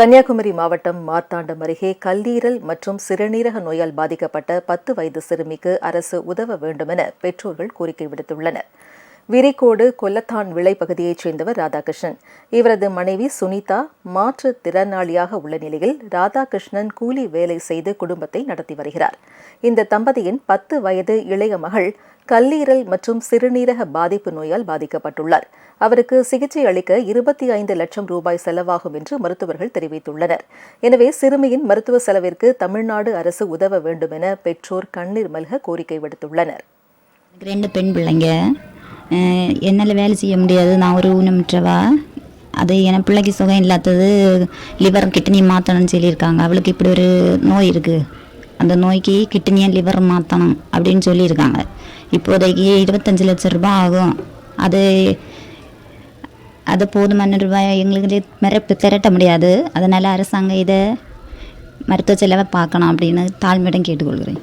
கன்னியாகுமரி மாவட்டம் மார்த்தாண்டம் அருகே கல்லீரல் மற்றும் சிறுநீரக நோயால் பாதிக்கப்பட்ட பத்து வயது சிறுமிக்கு அரசு உதவ வேண்டுமென பெற்றோர்கள் கோரிக்கை விடுத்துள்ளனர். விரிகோடு கொல்லத்தான் விளை பகுதியைச் சேர்ந்தவர் ராதாகிருஷ்ணன். இவரது மனைவி சுனிதா மாற்றுத் திறனாளியாக உள்ள நிலையில் ராதாகிருஷ்ணன் கூலி வேலை செய்து குடும்பத்தை நடத்தி வருகிறார். இந்த தம்பதியின் பத்து வயது இளைய மகள் கல்லீரல் மற்றும் சிறுநீரக பாதிப்பு நோயால் பாதிக்கப்பட்டுள்ளார். அவருக்கு சிகிச்சை அளிக்க இருபத்தி ஐந்து லட்சம் ரூபாய் செலவாகும் என்று மருத்துவர்கள் தெரிவித்துள்ளனர். எனவே சிறுமியின் மருத்துவ செலவிற்கு தமிழ்நாடு அரசு உதவ வேண்டும் என பெற்றோர் கண்ணீர் மல்க கோரிக்கை விடுத்துள்ளனர். ரெண்டு பெண் பிள்ளைங்க. என்னால் வேலை செய்ய முடியாது நான் ஒரு ஊனமுற்றவா? அது என் பிள்ளைக்கு சுகம் இல்லாதது லிவர் கிட்னி மாற்றணும்னு சொல்லியிருக்காங்க. அவளுக்கு இப்படி ஒரு நோய் இருக்குது அந்த நோய்க்கு கிட்னியை லிவர் மாற்றணும் அப்படின்னு சொல்லியிருக்காங்க. இப்போதைக்கு இருபத்தஞ்சி லட்சம் ரூபாய் ஆகும். அது அது போதுமான ரூபாய். எங்களுக்கு மிரப்பு திரட்ட முடியாது. அதனால் அரசாங்கம் இதை மருத்துவ செலவை பார்க்கணும் அப்படின்னு தாழ்மையிடம் கேட்டுக்கொள்கிறேன்.